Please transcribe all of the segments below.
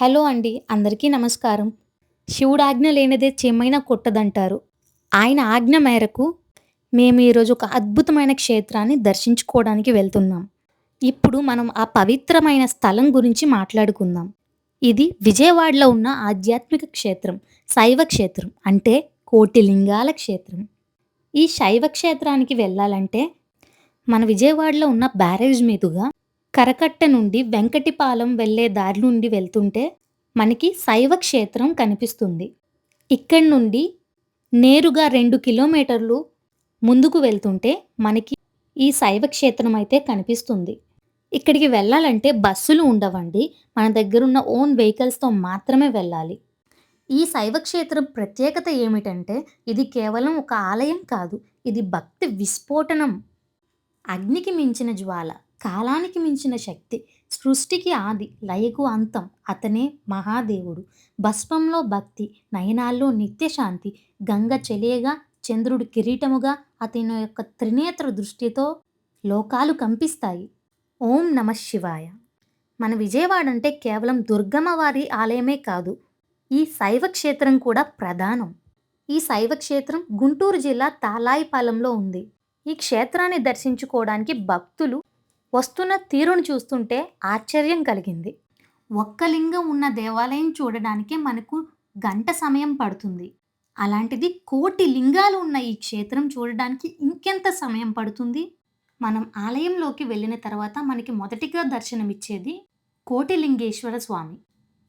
Hello అండి అందరికీ నమస్కారం. శివుడు ఆజ్ఞ లేనిదే చెమ్మైనా కొట్టదంటారు. ఆయన ఆజ్ఞ మేరకు మేము ఈరోజు ఒక అద్భుతమైన క్షేత్రాన్ని దర్శించుకోవడానికి వెళ్తున్నాం. ఇప్పుడు మనం ఆ పవిత్రమైన స్థలం గురించి మాట్లాడుకుందాం. ఇది విజయవాడలో ఉన్న ఆధ్యాత్మిక క్షేత్రం శైవ క్షేత్రం అంటే కోటి లింగాల క్షేత్రం. ఈ శైవ క్షేత్రానికి వెళ్ళాలంటే మన విజయవాడలో ఉన్న బ్యారేజ్ మీదుగా కరకట్ట నుండి వెంకటిపాలెం వెళ్ళే దారి నుండి వెళ్తుంటే మనకి శైవ క్షేత్రం కనిపిస్తుంది. ఇక్కడి నుండి నేరుగా రెండు కిలోమీటర్లు ముందుకు వెళ్తుంటే మనకి ఈ శైవ క్షేత్రం అయితే కనిపిస్తుంది. ఇక్కడికి వెళ్ళాలంటే బస్సులు ఉండవండి. మన దగ్గర ఉన్న ఓన్ వెహికల్స్తో మాత్రమే వెళ్ళాలి. ఈ శైవ క్షేత్రం ప్రత్యేకత ఏమిటంటే ఇది కేవలం ఒక ఆలయం కాదు. ఇది భక్తి విస్ఫోటనం అగ్నికి మించిన జ్వాల. కాలానికి మించిన శక్తి సృష్టికి ఆది లయకు అంతం. అతనే మహాదేవుడు. భస్మంలో భక్తి నయనాల్లో నిత్యశాంతి. గంగ చెలియగా చంద్రుడు కిరీటముగా అతని యొక్క త్రినేత్ర దృష్టితో లోకాలు కంపిస్తాయి. ఓం నమ శివాయ. మన విజయవాడ అంటే కేవలం దుర్గమ్మవారి ఆలయమే కాదు ఈ శైవ క్షేత్రం కూడా ప్రధానం. ఈ శైవ క్షేత్రం గుంటూరు జిల్లా తాలాయిపాలెంలో ఉంది. ఈ క్షేత్రాన్ని దర్శించుకోవడానికి భక్తులు వస్తున్న తీరును చూస్తుంటే ఆశ్చర్యం కలిగింది. ఒక్క లింగం ఉన్న దేవాలయం చూడడానికే మనకు గంట సమయం పడుతుంది. అలాంటిది కోటి లింగాలు ఉన్న ఈ క్షేత్రం చూడడానికి ఇంకెంత సమయం పడుతుంది? మనం ఆలయంలోకి వెళ్ళిన తర్వాత మనకి మొదటిగా దర్శనమిచ్చేది కోటిలింగేశ్వర స్వామి.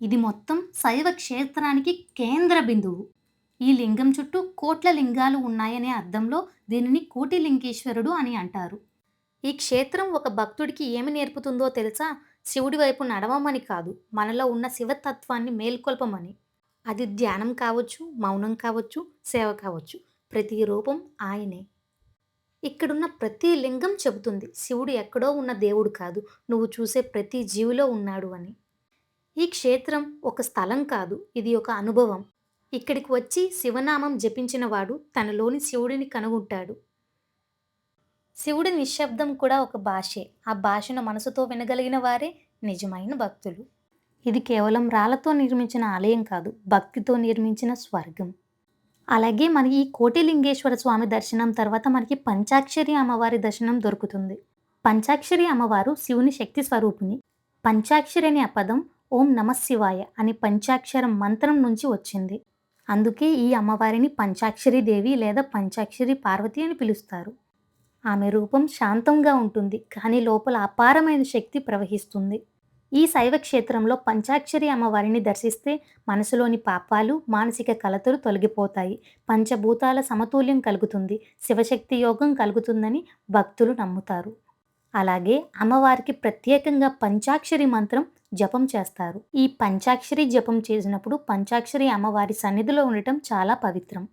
ఇది మొత్తం శైవ క్షేత్రానికి కేంద్ర బిందువు. ఈ లింగం చుట్టూ కోట్ల లింగాలు ఉన్నాయనే అర్థంలో దీనిని కోటిలింగేశ్వరుడు అని అంటారు. ఈ క్షేత్రం ఒక భక్తుడికి ఏమి నేర్పుతుందో తెలుసా? శివుడి వైపు నడవమని కాదు మనలో ఉన్న శివతత్వాన్ని మేల్కొల్పమని. అది ధ్యానం కావచ్చు మౌనం కావచ్చు సేవ కావచ్చు ప్రతి రూపం ఆయనే. ఇక్కడున్న ప్రతి లింగం చెబుతుంది శివుడు ఎక్కడో ఉన్న దేవుడు కాదు నువ్వు చూసే ప్రతి జీవిలో ఉన్నాడు అని. ఈ క్షేత్రం ఒక స్థలం కాదు ఇది ఒక అనుభవం. ఇక్కడికి వచ్చి శివనామం జపించిన వాడు తనలోని శివుడిని కనుగొంటాడు. శివుడి నిశ్శబ్దం కూడా ఒక భాషే. ఆ భాషను మనసుతో వినగలిగిన వారే నిజమైన భక్తులు. ఇది కేవలం రాళ్ళతో నిర్మించిన ఆలయం కాదు భక్తితో నిర్మించిన స్వర్గం. అలాగే మన ఈ కోటిలింగేశ్వర స్వామి దర్శనం తర్వాత మనకి పంచాక్షరి అమ్మవారి దర్శనం దొరుకుతుంది. పంచాక్షరి అమ్మవారు శివుని శక్తి స్వరూపిణి పంచాక్షరి అనే పదం ఓం నమ శివాయ అని పంచాక్షరం మంత్రం నుంచి వచ్చింది. అందుకే ఈ అమ్మవారిని పంచాక్షరి దేవి లేదా పంచాక్షరి పార్వతి అని పిలుస్తారు. ఆమె రూపం శాంతంగా ఉంటుంది కానీ లోపల అపారమైన శక్తి ప్రవహిస్తుంది. ఈ శైవ క్షేత్రంలో పంచాక్షరి అమ్మవారిని దర్శిస్తే మనసులోని పాపాలు మానసిక కలతలు తొలగిపోతాయి. పంచభూతాల సమతుల్యం కలుగుతుంది శివశక్తి యోగం కలుగుతుందని భక్తులు నమ్ముతారు. అలాగే అమ్మవారికి ప్రత్యేకంగా పంచాక్షరి మంత్రం జపం చేస్తారు. ఈ పంచాక్షరి జపం చేసినప్పుడు పంచాక్షరి అమ్మవారి సన్నిధిలో ఉండటం చాలా పవిత్రం.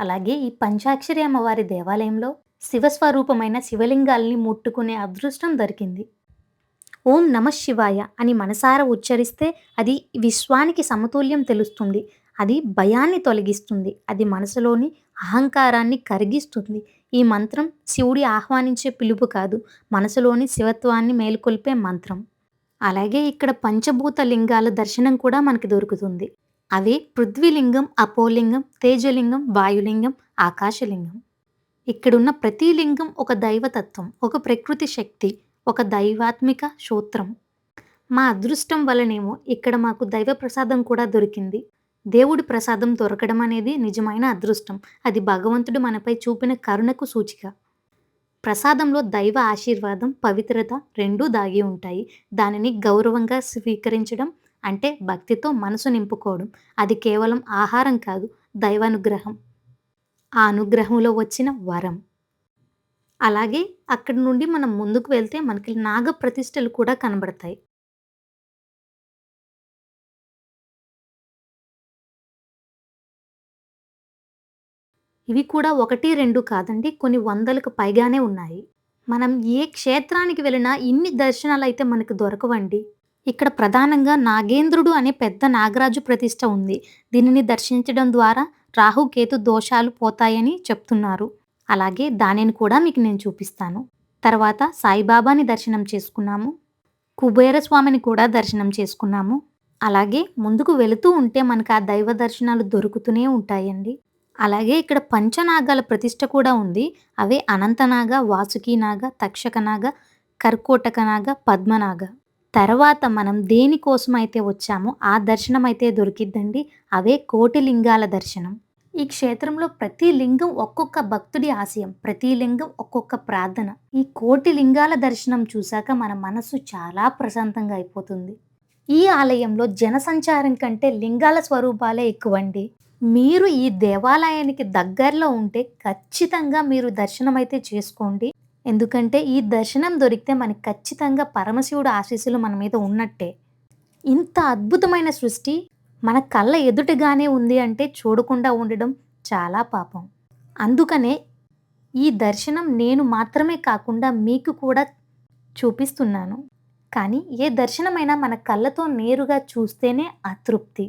అలాగే ఈ పంచాక్షరి అమ్మవారి దేవాలయంలో శివస్వరూపమైన శివలింగాల్ని ముట్టుకునే అదృష్టం దొరికింది. ఓం నమ శివాయ అని మనసారా ఉచ్చరిస్తే అది విశ్వానికి సమతుల్యం తెలుస్తుంది. అది భయాన్ని తొలగిస్తుంది. అది మనసులోని అహంకారాన్ని కరిగిస్తుంది. ఈ మంత్రం శివుడి ఆహ్వానించే పిలుపు కాదు. మనసులోని శివత్వాన్ని మేలుకొల్పే మంత్రం. అలాగే ఇక్కడ పంచభూత లింగాల దర్శనం కూడా మనకి దొరుకుతుంది. అవి పృథ్వీలింగం అపోలింగం తేజలింగం వాయులింగం ఆకాశలింగం. ఇక్కడున్న ప్రతి లింగం ఒక దైవతత్వం ఒక ప్రకృతి శక్తి ఒక దైవాత్మిక సూత్రం మా అదృష్టం వలనేమో ఇక్కడ మాకు దైవ ప్రసాదం కూడా దొరికింది. దేవుడి ప్రసాదం దొరకడం అనేది నిజమైన అదృష్టం. అది భగవంతుడు మనపై చూపిన కరుణకు సూచిక. ప్రసాదంలో దైవ ఆశీర్వాదం పవిత్రత రెండూ దాగి ఉంటాయి. దానిని గౌరవంగా స్వీకరించడం అంటే భక్తితో మనసు నింపుకోవడం. అది కేవలం ఆహారం కాదు దైవానుగ్రహం. ఆ అనుగ్రహంలో వచ్చిన వరం. అలాగే అక్కడి నుండి మనం ముందుకు వెళ్తే మనకి నాగ ప్రతిష్టలు కూడా కనబడతాయి. ఇవి కూడా ఒకటి రెండు కాదండి కొన్ని వందలకు పైగానే ఉన్నాయి. మనం ఏ క్షేత్రానికి వెళ్ళినా ఇన్ని దర్శనాలు అయితే మనకు దొరకవండి. ఇక్కడ ప్రధానంగా నాగేంద్రుడు అనే పెద్ద నాగరాజు ప్రతిష్ట ఉంది. దీనిని దర్శించడం ద్వారా రాహుకేతు దోషాలు పోతాయని చెప్తున్నారు అలాగే దానిని కూడా మీకు నేను చూపిస్తాను తర్వాత సాయిబాబాని దర్శనం చేసుకున్నాము కుబేరస్వామిని కూడా దర్శనం చేసుకున్నాము అలాగే ముందుకు వెళుతూ ఉంటే మనకు ఆ దైవ దర్శనాలు దొరుకుతూనే ఉంటాయండి. అలాగే ఇక్కడ పంచనాగాల ప్రతిష్ట కూడా ఉంది. అవే అనంతనాగ, వాసుకీనాగ, తక్షకనాగ, కర్కోటకనాగ, పద్మనాగ. తర్వాత మనం దేనికోసం అయితే వచ్చామో ఆ దర్శనం అయితే దొరికిద్దండి. అవే కోటిలింగాల దర్శనం. ఈ క్షేత్రంలో ప్రతి లింగం ఒక్కొక్క భక్తుడి ఆశయం. ప్రతి లింగం ఒక్కొక్క ప్రార్థన. ఈ కోటి లింగాల దర్శనం చూశాక మన మనసు చాలా ప్రశాంతంగా అయిపోతుంది. ఈ ఆలయంలో జనసంచారం కంటే లింగాల స్వరూపాలే ఎక్కువండి. మీరు ఈ దేవాలయానికి దగ్గరలో ఉంటే ఖచ్చితంగా మీరు దర్శనం అయితే చేసుకోండి. ఎందుకంటే ఈ దర్శనం దొరికితే మనకి ఖచ్చితంగా పరమశివుడి ఆశీస్సులు మన మీద ఉన్నట్టే. ఇంత అద్భుతమైన సృష్టి మన కళ్ళ ఎదుటగానే ఉంది అంటే చూడకుండా ఉండడం చాలా పాపం. అందుకనే ఈ దర్శనం నేను మాత్రమే కాకుండా మీకు కూడా చూపిస్తున్నాను. కానీ ఏ దర్శనమైనా మన కళ్ళతో నేరుగా చూస్తేనే అతృప్తి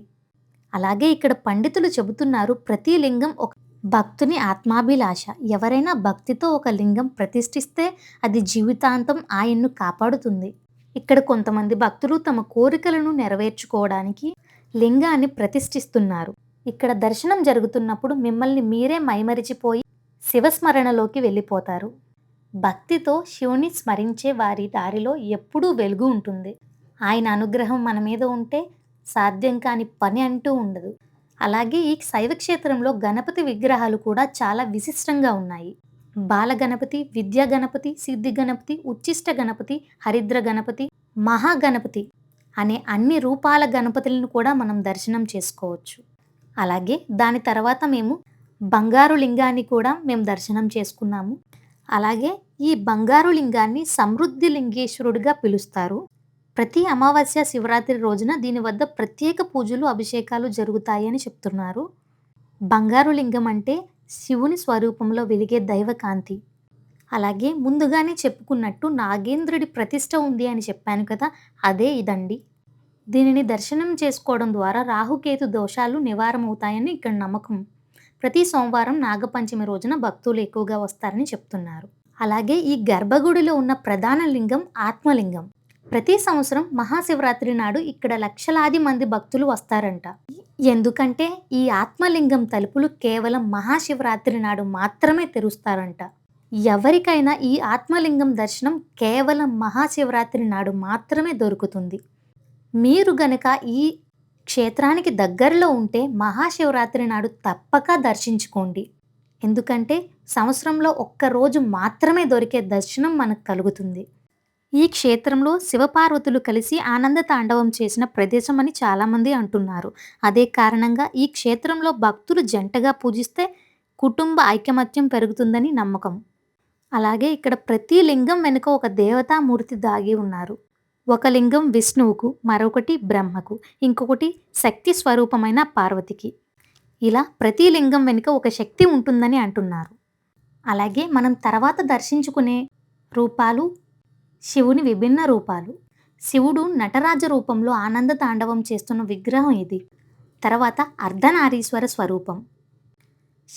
అలాగే ఇక్కడ పండితులు చెబుతున్నారు ప్రతి లింగం ఒక భక్తుని ఆత్మాభిలాష. ఎవరైనా భక్తితో ఒక లింగం ప్రతిష్ఠిస్తే అది జీవితాంతం ఆయన్ను కాపాడుతుంది. ఇక్కడ కొంతమంది భక్తులు తమ కోరికలను నెరవేర్చుకోవడానికి లింగాన్ని ప్రతిష్ఠిస్తున్నారు. ఇక్కడ దర్శనం జరుగుతున్నప్పుడు మిమ్మల్ని మీరే మైమరిచిపోయి శివస్మరణలోకి వెళ్ళిపోతారు. భక్తితో శివుని స్మరించే వారి దారిలో ఎప్పుడూ వెలుగు ఉంటుంది. ఆయన అనుగ్రహం మన మీద ఉంటే సాధ్యం కాని పని అంటూ ఉండదు. అలాగే ఈ శైవ క్షేత్రంలో గణపతి విగ్రహాలు కూడా చాలా విశిష్టంగా ఉన్నాయి. బాలగణపతి విద్యా గణపతి, సిద్ధి గణపతి, ఉచ్చిష్ట గణపతి, హరిద్ర గణపతి, మహాగణపతి అనే అన్ని రూపాల గణపతులను కూడా మనం దర్శనం చేసుకోవచ్చు. అలాగే దాని తర్వాత మేము బంగారు లింగాన్ని కూడా మేము దర్శనం చేసుకున్నాము. అలాగే ఈ బంగారు లింగాన్ని సమృద్ధి లింగేశ్వరుడిగా పిలుస్తారు. ప్రతి అమావాస్య, శివరాత్రి రోజున దీని వద్ద ప్రత్యేక పూజలు, అభిషేకాలు జరుగుతాయని చెప్తున్నారు. బంగారు లింగం అంటే శివుని స్వరూపంలో వెలిగే దైవకాంతి అలాగే ముందుగానే చెప్పుకున్నట్టు నాగేంద్రుడి ప్రతిష్ట ఉంది అని చెప్పాను కదా! అదే ఇదండి. దీనిని దర్శనం చేసుకోవడం ద్వారా రాహుకేతు దోషాలు నివారమవుతాయని ఇక్కడ నమ్మకం. ప్రతి సోమవారం నాగపంచమి రోజున భక్తులు ఎక్కువగా వస్తారని చెప్తున్నారు. అలాగే ఈ గర్భగుడిలో ఉన్న ప్రధాన లింగం ఆత్మలింగం. ప్రతి సంవత్సరం మహాశివరాత్రి నాడు ఇక్కడ లక్షలాది మంది భక్తులు వస్తారంట. ఎందుకంటే ఈ ఆత్మలింగం తలుపులు కేవలం మహాశివరాత్రి నాడు మాత్రమే తెరుస్తారంట. ఎవరికైనా ఈ ఆత్మలింగం దర్శనం కేవలం మహాశివరాత్రి నాడు మాత్రమే దొరుకుతుంది. మీరు గనక ఈ క్షేత్రానికి దగ్గరలో ఉంటే మహాశివరాత్రి నాడు తప్పక దర్శించుకోండి. ఎందుకంటే సంవత్సరంలో ఒక్క రోజు మాత్రమే దొరికే దర్శనం మనకు కలుగుతుంది. ఈ క్షేత్రంలో శివపార్వతులు కలిసి ఆనంద తాండవం చేసిన ప్రదేశం అని చాలామంది అంటున్నారు. అదే కారణంగా ఈ క్షేత్రంలో భక్తులు జంటగా పూజిస్తే కుటుంబ ఐకమత్యం పెరుగుతుందని నమ్మకం. అలాగే ఇక్కడ ప్రతి లింగం వెనుక ఒక దేవతామూర్తి దాగి ఉన్నారు. ఒక లింగం విష్ణువుకు, మరొకటి బ్రహ్మకు, ఇంకొకటి శక్తి స్వరూపమైన పార్వతికి. ఇలా ప్రతి లింగం వెనుక ఒక శక్తి ఉంటుందని అంటున్నారు. అలాగే మనం తర్వాత దర్శించుకునే రూపాలు శివుని విభిన్న రూపాలు. శివుడు నటరాజ రూపంలో ఆనంద తాండవం చేస్తున్న విగ్రహం ఇది. తర్వాత అర్ధనారీశ్వర స్వరూపం.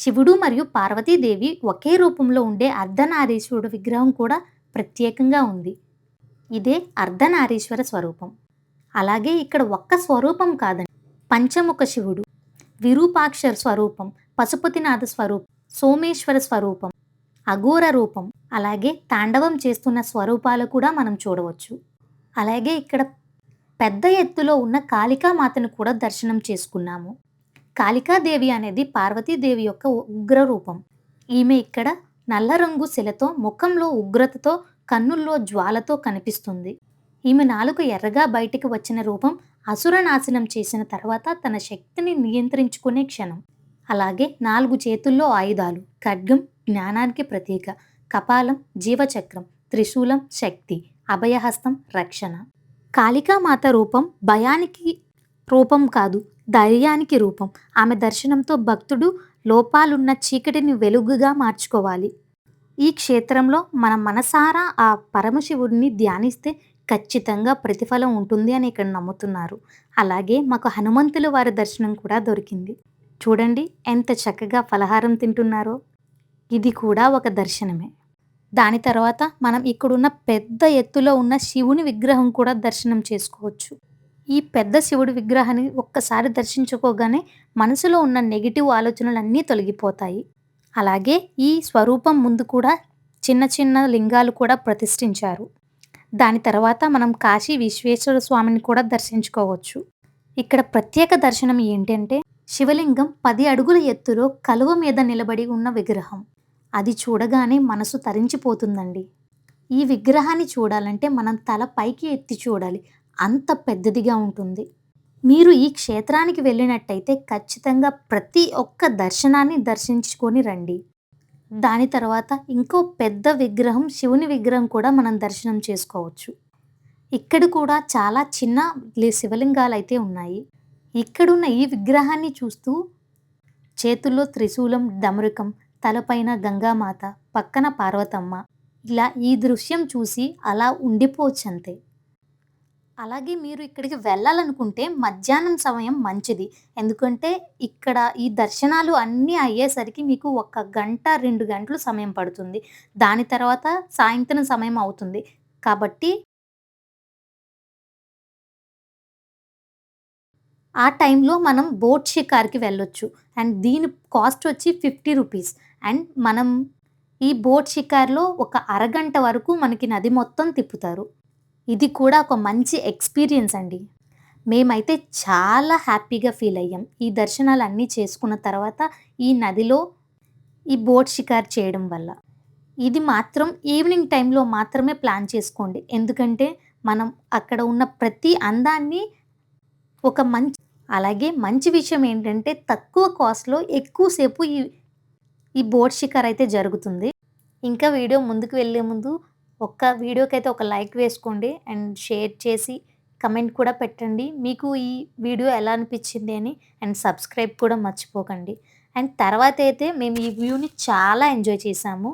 శివుడు మరియు పార్వతీదేవి ఒకే రూపంలో ఉండే అర్ధనారీశ్వరుడు విగ్రహం కూడా ప్రత్యేకంగా ఉంది. ఇదే అర్ధనారీశ్వర స్వరూపం. అలాగే ఇక్కడ ఒక్క స్వరూపం కాదండి. పంచముఖ శివుడు, విరూపాక్షర స్వరూపం, పశుపతినాథ స్వరూపం, సోమేశ్వర స్వరూపం, అఘోర రూపం, అలాగే తాండవం చేస్తున్న స్వరూపాలు కూడా మనం చూడవచ్చు. అలాగే ఇక్కడ పెద్ద ఎత్తులో ఉన్న కాళికామాతను కూడా దర్శనం చేసుకున్నాము. కాళికాదేవి అనేది పార్వతీదేవి యొక్క ఉగ్ర రూపం. ఈమె ఇక్కడ నల్ల రంగు శిలతో, ముఖంలో ఉగ్రతతో, కన్నుల్లో జ్వాలతో కనిపిస్తుంది. ఈమె నాలుక ఎర్రగా బయటికి వచ్చిన రూపం అసుర నాశనం చేసిన తర్వాత తన శక్తిని నియంత్రించుకునే క్షణం. అలాగే నాలుగు చేతుల్లో ఆయుధాలు. ఖడ్గం జ్ఞానానికి ప్రతీక, కపాలం జీవచక్రం, త్రిశూలం శక్తి, అభయహస్తం రక్షణ. కాళికామాత రూపం భయానికి రూపం కాదు ధైర్యానికి రూపం. ఆమె దర్శనంతో భక్తుడు లోపాలున్న చీకటిని వెలుగుగా మార్చుకోవాలి. ఈ క్షేత్రంలో మన మనసారా ఆ పరమశివుడిని ధ్యానిస్తే ఖచ్చితంగా ప్రతిఫలం ఉంటుంది అని ఇక్కడ నమ్ముతున్నారు. అలాగే మాకు హనుమంతుల వారి దర్శనం కూడా దొరికింది. చూడండి ఎంత చక్కగా ఫలహారం తింటున్నారో. ఇది కూడా ఒక దర్శనమే. దాని తర్వాత మనం ఇక్కడున్న పెద్ద ఎత్తులో ఉన్న శివుని విగ్రహం కూడా దర్శనం చేసుకోవచ్చు. ఈ పెద్ద శివుడి విగ్రహాన్ని ఒక్కసారి దర్శించుకోగానే మనసులో ఉన్న నెగిటివ్ ఆలోచనలన్నీ తొలగిపోతాయి. అలాగే ఈ స్వరూపం ముందు కూడా చిన్న చిన్న లింగాలు కూడా ప్రతిష్ఠించారు. దాని తర్వాత మనం కాశీ విశ్వేశ్వర స్వామిని కూడా దర్శించుకోవచ్చు. ఇక్కడ ప్రత్యేక దర్శనం ఏంటంటే శివలింగం పది అడుగుల ఎత్తులో కలువ మీద నిలబడి ఉన్న విగ్రహం. అది చూడగానే మనసు తరించిపోతుందండి. ఈ విగ్రహాన్ని చూడాలంటే మనం తల పైకి ఎత్తి చూడాలి. అంత పెద్దదిగా ఉంటుంది. మీరు ఈ క్షేత్రానికి వెళ్ళినట్టయితే ఖచ్చితంగా ప్రతి ఒక్క దర్శనాన్ని దర్శించుకొని రండి. దాని తర్వాత ఇంకో పెద్ద విగ్రహం శివుని విగ్రహం కూడా మనం దర్శనం చేసుకోవచ్చు. ఇక్కడ కూడా చాలా చిన్న శివలింగాలు అయితే ఉన్నాయి. ఇక్కడున్న ఈ విగ్రహాన్ని చూస్తూ చేతుల్లో త్రిశూలం, డమరుకం, తలపైన గంగామాత, పక్కన పార్వతమ్మ ఇలా ఈ దృశ్యం చూసి అలా ఉండిపోవచ్చంతే. అలాగే మీరు ఇక్కడికి వెళ్ళాలనుకుంటే మధ్యాహ్నం సమయం మంచిది. ఎందుకంటే ఇక్కడ ఈ దర్శనాలు అన్నీ అయ్యేసరికి మీకు ఒక గంట, రెండు గంటలు సమయం పడుతుంది. దాని తర్వాత సాయంత్రం సమయం అవుతుంది. కాబట్టి ఆ టైంలో మనం బోట్ షికార్‌కి వెళ్ళొచ్చు. అండ్ దీని కాస్ట్ వచ్చి 50 రూపీస్. అండ్ మనం ఈ బోట్ షికార్‌లో ఒక అరగంట వరకు మనకి నది మొత్తం తిప్పుతారు. ఇది కూడా ఒక మంచి ఎక్స్‌పీరియన్స్ అండి. మేమైతే చాలా హ్యాపీగా ఫీల్ అయ్యాం. ఈ దర్శనాలు అన్నీ చేసుకున్న తర్వాత ఈ నదిలో ఈ బోట్ షికార్ చేయడం వల్ల. ఇది మాత్రం ఈవినింగ్ టైంలో మాత్రమే ప్లాన్ చేసుకోండి. ఎందుకంటే మనం అక్కడ ఉన్న ప్రతి అందాన్ని ఒక మంచి అలాగే మంచి విషయం ఏంటంటే తక్కువ కాస్ట్‌లో ఎక్కువసేపు ఈ ఈ బోట్ షికార్ అయితే జరుగుతుంది. ఇంకా వీడియో ముందుకు వెళ్ళే ముందు ఒక్క వీడియోకైతే ఒక లైక్ వేసుకోండి. అండ్ షేర్ చేసి కమెంట్ కూడా పెట్టండి. మీకు ఈ వీడియో ఎలా అనిపించింది అని. అండ్ సబ్స్క్రైబ్ కూడా మర్చిపోకండి. అండ్ తర్వాత అయితే మేము ఈ వ్యూని చాలా ఎంజాయ్ చేసాము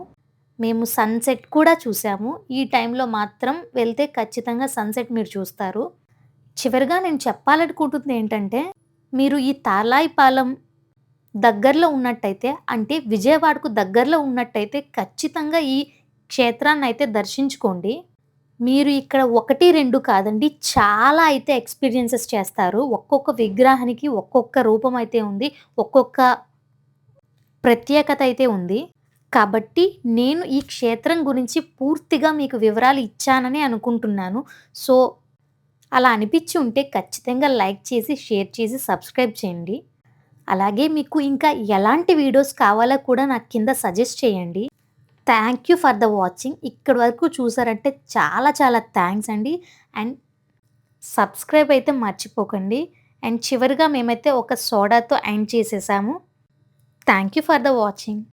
మేము సన్‌సెట్ కూడా చూసాము. ఈ టైంలో మాత్రం వెళ్తే ఖచ్చితంగా సన్‌సెట్ మీరు చూస్తారు. చివరిగా నేను చెప్పాలనుకుంటుంది ఏంటంటే మీరు ఈ తాలాయిపాలెం దగ్గరలో ఉన్నట్టయితే అంటే విజయవాడకు దగ్గరలో ఉన్నట్టయితే ఖచ్చితంగా ఈ క్షేత్రాన్ని అయితే దర్శించుకోండి. మీరు ఇక్కడ 1, 2 కాదండి చాలా అయితే ఎక్స్‌పీరియన్సెస్ చేస్తారు. ఒక్కొక్క విగ్రహానికి ఒక్కొక్క రూపం అయితే ఉంది. ఒక్కొక్క ప్రత్యేకత అయితే ఉంది. కాబట్టి నేను ఈ క్షేత్రం గురించి పూర్తిగా మీకు వివరాలు ఇచ్చానని అనుకుంటున్నాను. సో, అలా అనిపించి ఉంటే ఖచ్చితంగా లైక్ చేసి, షేర్ చేసి, సబ్స్క్రైబ్ చేయండి. అలాగే మీకు ఇంకా ఎలాంటి వీడియోస్ కావాలో కూడా నాకు కింద సజెస్ట్ చేయండి. Thank you for the watching. ఇక్కడి వరకు చూసారంటే చాలా చాలా థ్యాంక్స్ అండి. అండ్ సబ్స్క్రైబ్ అయితే మర్చిపోకండి. అండ్ చివరిగా మేమైతే ఒక సోడాతో ఎండ్ చేసేసాము. Thank you for the watching.